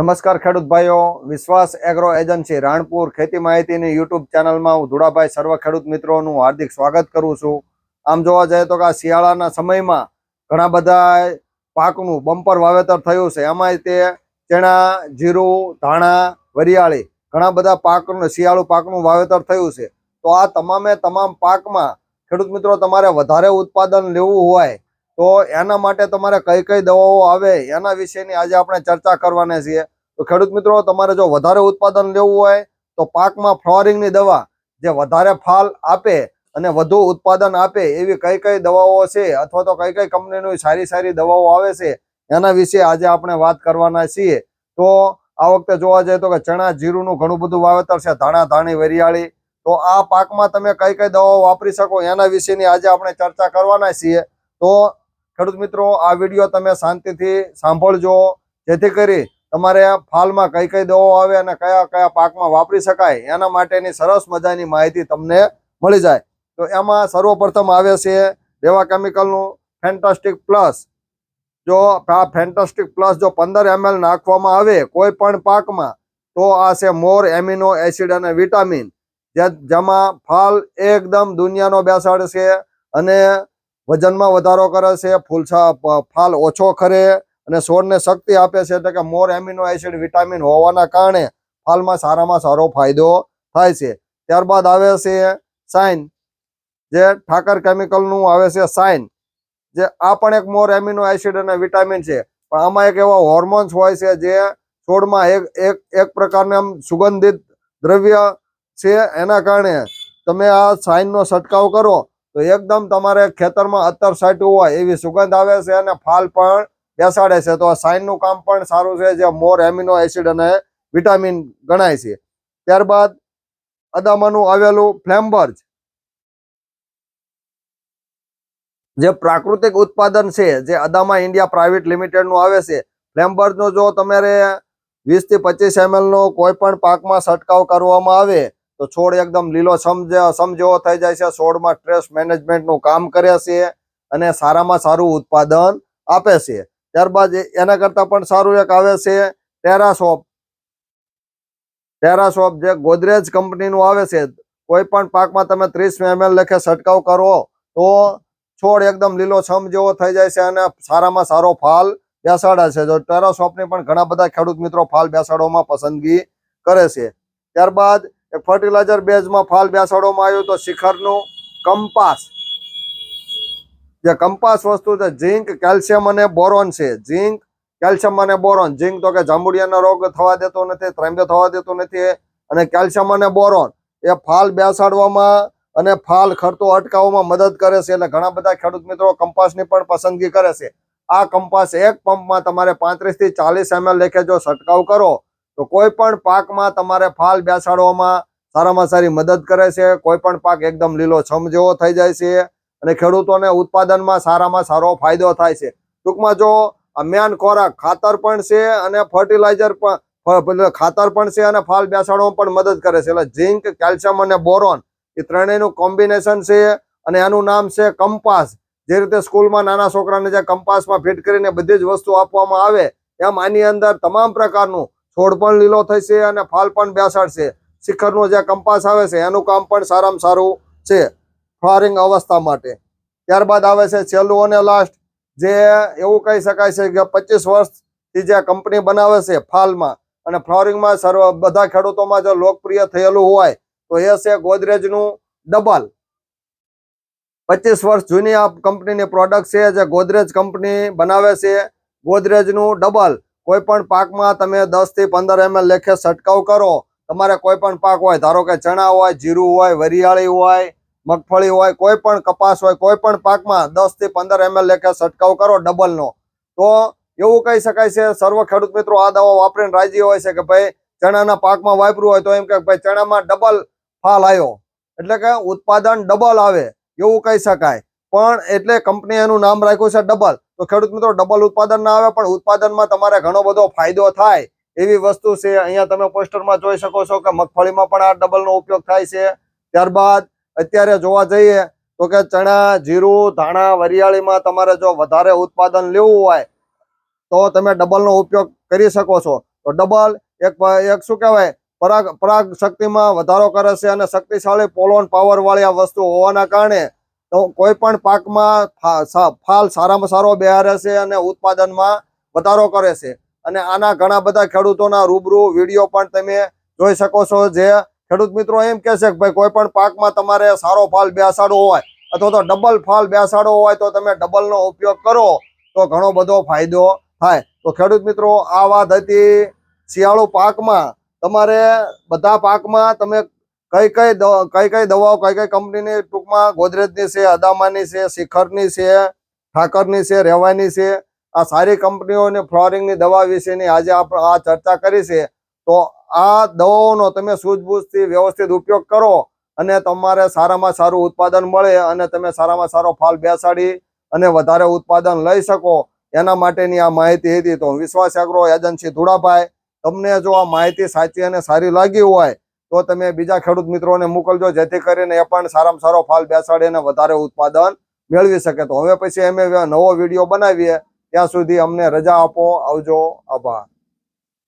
નમસ્કાર ખેડૂત ભાઈઓ, વિશ્વાસ એગ્રો એજન્સી રાણપુર ખેતી માહિતીની યુટ્યુબ ચેનલમાં હું ધુડાભાઈ સર્વ ખેડૂત મિત્રોનું હાર્દિક સ્વાગત કરું છું. આમ જોવા જઈએ તો કે આ શિયાળાના સમયમાં ઘણા બધા પાકનું બમ્પર વાવેતર થયું છે. એમાંય તે ચણા, જીરું, ધાણા, વરિયાળી ઘણા બધા પાકનું, શિયાળુ પાકનું વાવેતર થયું છે. તો આ તમામે તમામ પાકમાં ખેડૂત મિત્રો તમારે વધારે ઉત્પાદન લેવું હોય તો એના માટે તમારે કઈ કઈ દવાઓ આવે એના વિશેની આજે આપણે ચર્ચા કરવાના છીએ. તો ખેડૂત મિત્રો, તમારે જો વધારે ઉત્પાદન લેવું હોય, તો પાકમાં ફ્લોરિંગની દવા જે વધારે ફાલ આપે અને વધુ ઉત્પાદન આપે એવી કઈ કઈ દવાઓ છે અથવા તો કઈ કઈ કંપનીની સારી સારી દવાઓ આવે છે, એના વિશે આજે આપણે વાત કરવાના છીએ. તો આ વખતે જોવા જઈએ તો કે ચણા જીરુંનું ઘણું બધું વાવેતર છે, ધાણા, ધાણી, વરિયાળી. તો આ પાકમાં તમે કઈ કઈ દવાઓ વાપરી શકો એના વિશેની આજે આપણે ચર્ચા કરવાના છીએ. તો ખેડૂત મિત્રો, આ વીડિયો તમે શાંતિથી સાંભળજો. જેથી કરી તમારે ફાલમાં કઈ કઈ દવાઓ આવે અને કયા કયા પાકમાં વાપરી શકાય, એના માટેની સરસ મજાની માહિતી તમને મળી જાય. તો એમાં સર્વપ્રથમ આવે છે રેવા કેમિકલનું ફેન્ટાસ્ટિક પ્લસ. જો આ ફેન્ટાસ્ટિક પ્લસ જો પંદર એમએલ નાખવામાં આવે કોઈ પણ પાકમાં, તો આ છે મોર, એમિનો એસિડ અને વિટામિન. જેમાં ફાલ એકદમ દુનિયાનો બેસાડ છે અને વજનમાં વધારો કરે છે, ફૂલછા, ફાલ ઓછો ખરે અને છોડને શક્તિ આપે છે એટલે કે મોર એમિનો એસિડ, વિટામિન હોવાના કારણે ફાલમાં સારામાં સારો ફાયદો થાય છે. ત્યારબાદ આવે છે સાઇન, જે ઠાકર કેમિકલનું આવે છે સાઇન, જે આ પણ એક મોર એમિનો એસિડ અને વિટામિન છે. પણ આમાં એક એવા હોર્મોન્સ હોય છે જે છોડમાં એક એક એક પ્રકારના સુગંધિત દ્રવ્ય છે એના કારણે તમે આ સાઇનનો છંટકાવ કરો તો એકદમ તમારે ખેતરમાં અત્તર સાટવું હોય એવી સુગંધ આવે છે અને ફાલ પણ બેસાડે છે. તો આ સાઇનનું કામ પણ સારું છે જે મોર, એમિનો એસિડ અને વિટામિન ગણાય છે. ત્યારબાદ અદામાનું આવેલું ફ્લેમ્બર્જ, જે પ્રાકૃતિક ઉત્પાદન છે જે અદામા ઇન્ડિયા પ્રાઇવેટ લિમિટેડનું આવે છે. ફ્લેમ્બર્જનો જો તમારે વીસથી પચીસ એમએલ નો કોઈ પણ પાકમાં છંટકાવ કરવામાં આવે, તો છોડ એકદમ લીલો સમ જેવો થઈ જાય છે. છોડમાં સ્ટ્રેસ મેનેજમેન્ટનું કામ કરે છે અને સારામાં સારું ઉત્પાદન આપે છે. ત્યારબાદ એના કરતાં પણ સારું એક આવે છે ટેરાસોપ ટેરાસોપ જે ગોદરેજ કંપનીનું આવે છે. કોઈ પણ પાકમાં તમે ત્રીસ એમએલ લખે છંટકાવ કરો, તો છોડ એકદમ લીલો છમ જેવો થઈ જાય છે અને સારામાં સારો ફાલ બેસાડે છે. જો ટેરાસોપની પણ ઘણા બધા ખેડૂત મિત્રો ફાલ બેસાડવામાં પસંદગી કરે છે. ત્યારબાદ ફર્ટિલાઇઝર બેઝમાં ફાલ બેસાડવામાં આવ્યું તો શિખરનું કંપાસ. જે કંપાસ વસ્તુ છે, ઝીંક, કેલ્શિયમ અને બોરોન છે. ઝીંક, કેલ્શિયમ અને બોરોન. ઝીંક તો કે જાંબુડિયાનો રોગ થવા દેતો નથી, ત્રંબે થવા દેતો નથી અને કેલ્શિયમ અને બોરોન એ ફાલ બેસાડવામાં અને ફાલ ખરતો અટકાવવામાં મદદ કરે છે. એટલે ઘણા બધા ખેડૂત મિત્રો કંપાસની પણ પસંદગી કરે છે. આ કંપાસ એક પંપમાં તમારે પાંત્રીસથી ચાલીસ એમએલ લેખે જો છંટકાવ કરો તો કોઈ પણ પાકમાં તમારે ફાલ બેસાડવામાં સારામાં સારી મદદ કરે છે. કોઈ પણ પાક એકદમ લીલો છમ જેવો થઈ જાય છે. અને ખેડૂતોને ઉત્પાદનમાં સારામાં સારો ફાયદો થાય છે. ટૂંકમાં જો મેન ખોરાક ખાતર પણ છે અને ફર્ટિલાઇઝર પણ ખાતર પણ છે અને ફાલ બેસાડવામાં પણ મદદ કરે છે. એટલે ઝીંક, કેલ્શિયમ અને બોરોન એ ત્રણેયનું કોમ્બિનેશન છે અને એનું નામ છે કંપાસ. જે રીતે સ્કૂલમાં નાના છોકરાને જે કંપાસમાં ફિટ કરીને બધી જ વસ્તુ આપવામાં આવે, એમ આની અંદર તમામ પ્રકારનું છોડ પણ લીલો થશે અને ફાલ પણ બેસાડશે. શિખરનું જે કંપાસ આવે છે, એનું કામ પણ સારામાં સારું છે. ફ્લાવરિંગ અવસ્થા માટે. ત્યારબાદ આવે છે છેલ્લું અને લાસ્ટ જે એવું કહી શકાય છે કે પચીસ વર્ષથી જે કંપની બનાવે છે ફાલમાં, અને ફ્લોરિંગમાં સર્વ બધા ખેડૂતોમાં જો લોકપ્રિય થયેલું હોય, તો એ છે ગોદરેજનું ડબલ. પચીસ વર્ષ જૂની આ કંપનીની પ્રોડક્ટ છે, જે ગોદરેજ કંપની બનાવે છે, ગોદરેજનું ડબલ. કોઈ પણ પાકમાં તમે દસથી પંદર એમએલ લેખે છંટકાવ કરો, તમારે કોઈ પણ પાક હોય, ધારો કે ચણા હોય, જીરું હોય, વરિયાળી હોય મગફળી હોય, કોઈ પણ કપાસ હોય, કોઈ પણ પાકમાં દસથી પંદર એમએલ લેખે છંટકાવ કરો ડબલનો. તો એવું કહી શકાય છે, સર્વ ખેડૂત મિત્રો આ દવા વાપરીને રાજી હોય છે કે ભાઈ ચણાના પાકમાં વાપર્યું હોય તો એમ કે ભાઈ ચણામાં ડબલ ફાલ આવ્યો એટલે કે ઉત્પાદન ડબલ આવે, એવું કહી શકાય. પણ એટલે કંપની એનું નામ રાખ્યું છે ડબલ. તો ખેડૂત મિત્રો, ડબલ ઉત્પાદન ના આવે, પણ ઉત્પાદનમાં તમારે ઘણો બધો ફાયદો થાય. એવી વસ્તુ છે, અહીંયા તમે પોસ્ટરમાં જોઈ શકો છો કે મગફળીમાં પણ આ ડબલનો ઉપયોગ થાય છે. ત્યારબાદ અત્યારે જોવા જઈએ તો કે ચણા, જીરું, ધાણા, વરિયાળીમાં તમારે જો વધારે ઉત્પાદન લેવું હોય, તો તમે ડબલ નો ઉપયોગ કરી શકો છો. તો ડબલ એક એક શું કહેવાય? પરાગ પરાગ શક્તિમાં વધારો કરે છે અને શક્તિશાળી પોલોન પાવર વાળી આ વસ્તુ હોવાના કારણે તો કોઈ પણ પાકમાં ફાલ સારામાં સારો બેહારે છે અને ઉત્પાદનમાં વધારો કરે છે. અને આના ઘણા બધા ખેડૂતોના રૂબરૂ વીડિયો પણ તમે જોઈ શકો છો જે ખેડૂત મિત્રો એમ કે છે કે ભાઈ કોઈ પણ પાકમાં તમારે સારો ફાલ બેસાડો હોય અથવા તો ડબલ ફાલ બેસાડો હોય તો તમે ડબલનો ઉપયોગ કરો, તો ઘણો બધો ફાયદો થાય. તો ખેડૂત મિત્રો, આ વાત હતી શિયાળુ પાકમાં. તમારે બધા પાકમાં તમે કઈ કઈ કઈ કઈ દવાઓ, કઈ કઈ કંપનીની ટૂંકમાં ગોદરેજની છે, અદામાની છે, શિખરની છે, ઠાકરની છે, રેવાની છે. આ સારી કંપનીઓની ફ્લોરિંગની દવા વિશેની આજે આપણે આ ચર્ચા કરી છે. તો આ દવાઓનો તમે સૂઝબૂઝથી વ્યવસ્થિત ઉપયોગ કરો અને તમારે સારામાં સારું ઉત્પાદન મળે અને તમે સારામાં સારો ફાલ બેસાડી અને વધારે ઉત્પાદન લઈ શકો, એના માટેની આ માહિતી હતી. તો વિશ્વાસ એગ્રો એજન્સી ધુડાભાઈ, તમને જો આ માહિતી સાચી અને સારી લાગી હોય, તો તમે બીજા ખેડૂત મિત્રોને મોકલજો, જેથી કરીને એ પણ સારામાં સારો ફાલ બેસાડી અને વધારે ઉત્પાદન મેળવી શકે. તો હવે પછી અમે નવો વીડિયો બનાવીએ. ત્યાં સુધી અમને રજા આપો. આવજો. આભાર.